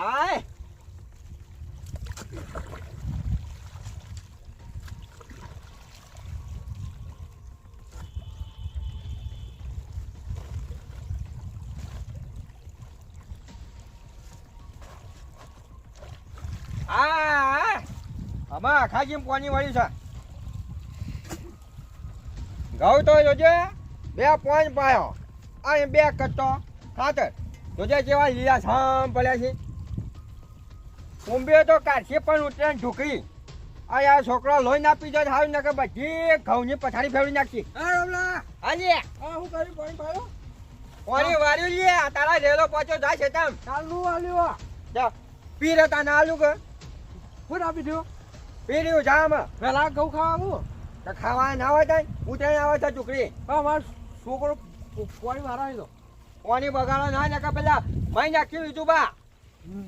આ આમાં જેમ કોની વાળી છે? ઘઉં તો જોજે, બે પોઈન્ટ પાયો. અને બે કટ્ટો ખાતર. જોજે જેવા લીલા છામ પડ્યા છે. કુંભે તો કાઢશે પણ ઉતરે ઢોકરી આ યાર છોકરો લોહી નાપી જાય હાવ ને કે બધી ઘઉંની પથારી ફેરવી નાખી. હાજી હું કરી પાણી પાડો. ઓરી વાર્યું લે. આ તારા રેલો પાછો જાય છે તમ. ચાલુ આલ્યો જા. પીરે તા ના આલુ કે. ફૂટ આપી દો પી રહ્યું જામ પેલા ઘઉં ખાવાનું. તો ખાવા ના આવે તઈ ઉતરે આવે છે છોકરી હા માર છોકરો કોણી મારા દો. કોણી બગાડો ના ને કે પેલા મહી નાખ્યું લીધું બા.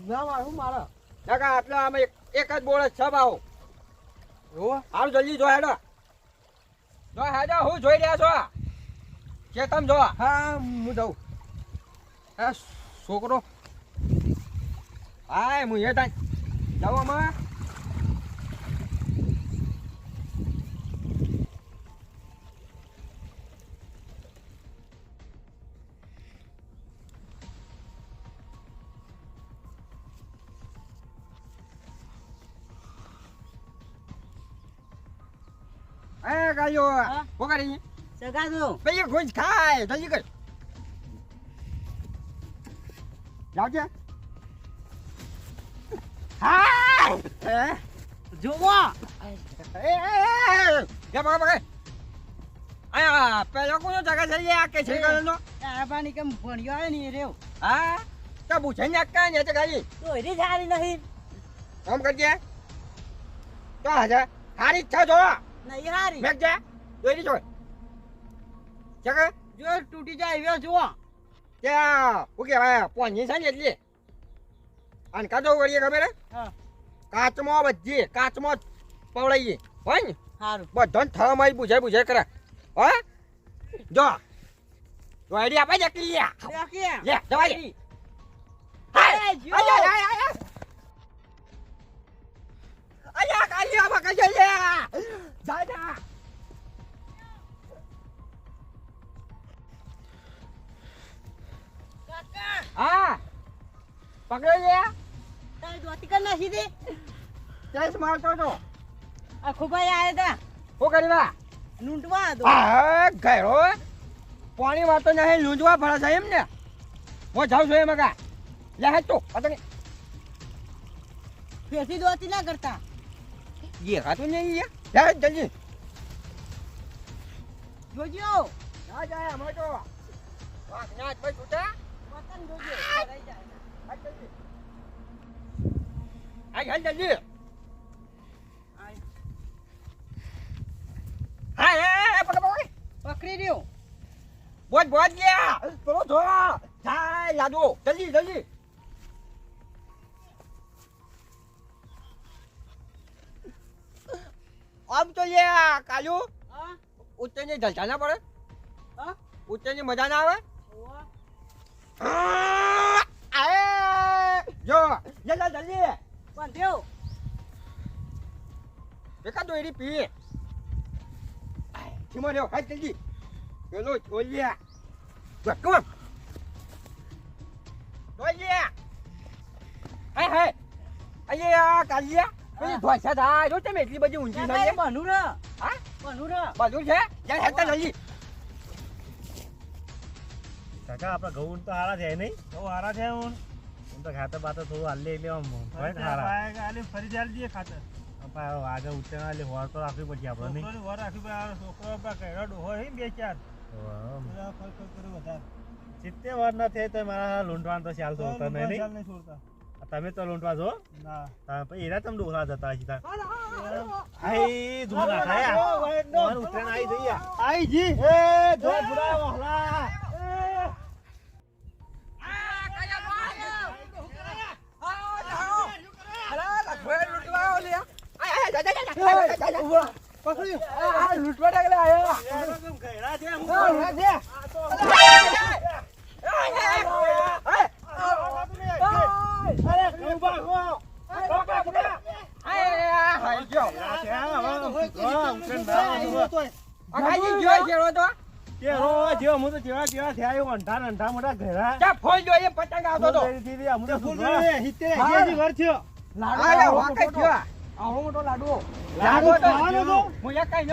ના મારું મારા. નકા આટલા અમે એક- જ બોળ જ છે બાહુ હાલ જલ્દી જો હેડો. જો હેડો હું જોઈ રહ્યા છો કે તમ જો હા હું જાઉં. આ છોકરો. હાય હું એ તાઈ જાવ અમાર એ ગાયો હા? પોકારી સગા દો પેલી ગુંજ ખાય જલ્દી કર. હાય! હે? જોવો એ એ બગા બગા આયા પેલો કોનો જગા લે આ કે છે કરનો આબાની કેમ ભણ્યો આવે ને રેવ હા? તો પૂછે ને અક્કા ને તે ગાડી તો એરી સારી નહીં. કામ કરજે. તો હાજા. હારી છે જો. નહીં હારી. મેક જે દોરી જો જગા જો તૂટી જાય એવો જુઓ. ત્યાં હું કહેવાય પોની છે ને એટલી. અને કાચો કરીએ ખબર કાચમાં બધી કાચમાં પવડાઈએ હોય ને? સારું બધન થવા મારી પૂછાય પૂછાય કરે હો? જો. તો આઈડી આપે છે દેખીએ લે જવાય જો. આયા આયા કાલી આવા કજે લે દાદા કાકા હા. પકડો લે. તારી દોતી કર નાખી દે. ચેસ મારતો તો આ ખુબાઈ આયા તા. હું કરી વા? લૂંટવા દો આ ગયો પાણી વાતો નહીં લૂંટવા પડે છે એમ ને. હું જાઉં છું એમ કા લે હાથ તો પતંગ. ફેસી દોતી ના કરતા. દેખાતું નહીં યાર જા જલ્દી. જોજો. ના જાય અમે તો વાઘનાથ ભાઈ છૂટા. વતન જોજો. રહી જાય. હાલ જલ્દી. હાલ હાલ જલ્દી. પકડી રહ્યો. બોજ બોજ ગયા પેલો જો જાય લાડુ જલ્દી જલ્દી. આમ તો લે કાલુ. ઉત્તરની ઢલતા ના પડે? ઉત્તરની મજા ના આવે? જો જલ્દી જલ્દી. પણ દેવ બેકા તો એડી પી. ધીમો રહ્યો હાથ જલ્દી. પેલો છોલ્યા કમ છોલ્યા હે હે અલ્યા કાલ્યા પેલી ધોસા થાય જો તમે એટલી બધી ઊંચી છે બનું ર હા. બનું ર બધું છે? જાય હેતા જલ્દી કાકા આપણા ઘઉં તો હારા છે નહીં? ઘઉં હારા છે હું હું તો ખાતર બાતર થોડું હાલ એટલે આમ હારા? ફરી દઈએ ખાતર. આગળ હોર તો રાખવી પડશે આપણે નહીં? છોકરોની વર રાખી ભાઈ છોકરો કહેડો ડોહો બે ચાર. વધારે. સિત્તેર વાર ના થાય તો મારા લૂંટવાનું તો ચાલ છોડતા નહીં ચાલ નહીં નહીં છોડતા. તમે તો લોંટવા છો ના તમે પછી એરા તમે ડોહરા જતા હશી તાર હા, આઈ જી એ ધોળ ફુડાયો હલા પકડી આ આયા ગયડા છે હું ઊભા હો લાડુ લાડુ ખાવાનો કઈ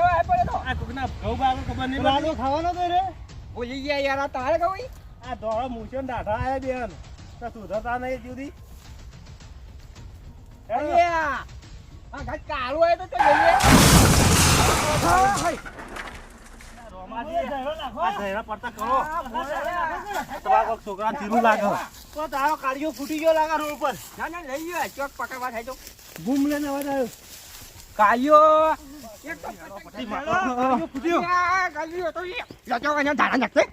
આ કુકના ઘઉ બાગો ખબર નહીં લાડુ ખાવાનો તો રે બોલી ગયા યાર તારે કઈ આ દોળો મૂછો ડાઢા આયા બેન. તો સુધરતા નહીં જુદી ઘાટ કાળું હોય તો તો જોઈએ. હા, હાય. રોમાજી, આ ધૈર્ય પડતા કરો તમારા કોક છોકરાને ધીરું લાગે તો તારો કાળિયો ફૂટી ગયો લાગે રોડ પર ના ના લઈ ગયો ચોક પકડવા થાય તો બૂમ લઈને અવાજ આવ્યો કાલ્યો એક તો કાળિયો ફૂટ્યો આ કાલ્યો તો એ લજો અને ધારા નાખતે.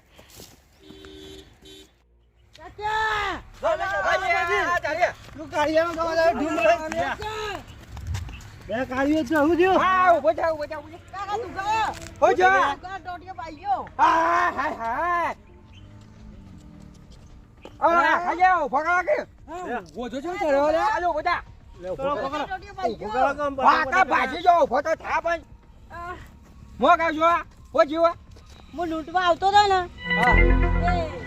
તું કાળિયાનો આવ્યો ઢૂમ લઈને. બે કાળીઓ છે હું જો. હા, ઊભો થા, ઊભો થા, કાકા તું ગયો હો જો. કાકા ટોટિયો પાઈયો હા હા, હા. કે. કે ભાજી તો થા પણ. મો. હો. જીવો. હું લૂંટવા આવતો હતો ને. હા.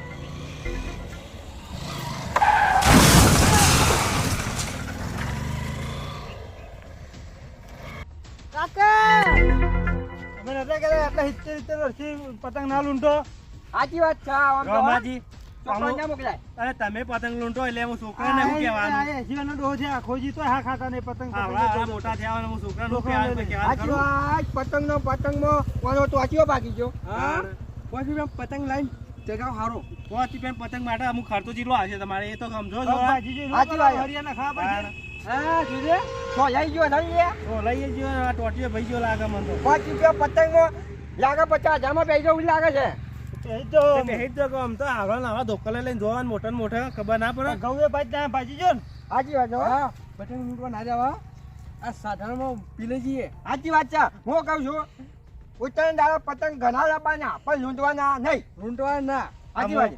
સિત્તેર સિત્તેર વર્ષથી પતંગ ના લૂંટો સાચી વાત છે આમ તો. રોમાજી છોકરાને ના મોકલાય. અરે તમે પતંગ લૂંટો એટલે હું છોકરાને શું કહેવાનું એસી વાનો ડોહો છે આખોજી તો હા ખાતા નહીં પતંગ મોટા થયા હું છોકરાને શું કહેવાનું? વાત પતંગનો પતંગમાં કોનો ટોચીઓ ભાગી ગયો હા પછી પતંગ લાઈન જગાવ હારો પોચ રૂપિયાના પતંગ માટે અમુક ખર્ચો જેટલો આવશે તમારે એ તો સમજો. હરિયાણા ખાવા. હા જોજે તો લઈ ગયો નહીં લે. તો લઈ જજો આ ટોટીઓ ભાઈ ગયો લાગે મને તો. પાંચ રૂપિયા પતંગમાં લાગે પચાસ હજારમાં બેસી જવું લાગે છે. પતંગ પતંગ ઘણા લાવવાના પણ લૂંટવાના નહીં. લૂંટવાના. આજી વાત.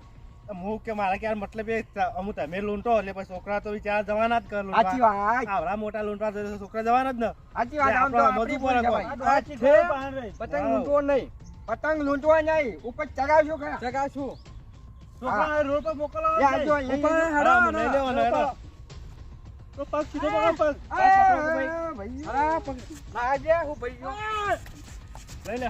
હું કે મારા કે મતલબ એ ત- તમે લૂંટો એટલે પછી છોકરા તો વિચાર જવાના જ કર સાચી વાત આવડા મોટા લૂંટવા છોકરા જવાના જ ને સાચી વાત બધું. પતંગ લૂંટવો નહીં પતંગ લૂંટવા નહીં ઉપર ચગાવશું ખરા ચગાશું છોકરાને રોડ પર મોકલવા આજો, ઉપર લેજો. હેડો, લેવાનો, હેડો. હેડો. તો પગ સીધો પકડ, પગ. એ, આ છોકરાને ભાઈ. ભાઈ. પગ. ના, હું ભાઈ લઈ લે